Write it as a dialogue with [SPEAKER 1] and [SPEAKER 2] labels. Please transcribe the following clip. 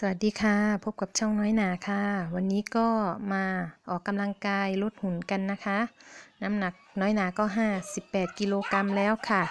[SPEAKER 1] สวัสดีค่ะ พบกับช่องน้อยหนาค่ะ วันนี้ก็มาออกกำลังกายลดหุ่นกันนะคะ น้ำหนักน้อยหนาก็ 58 กิโลกรัมแล้วค่ะ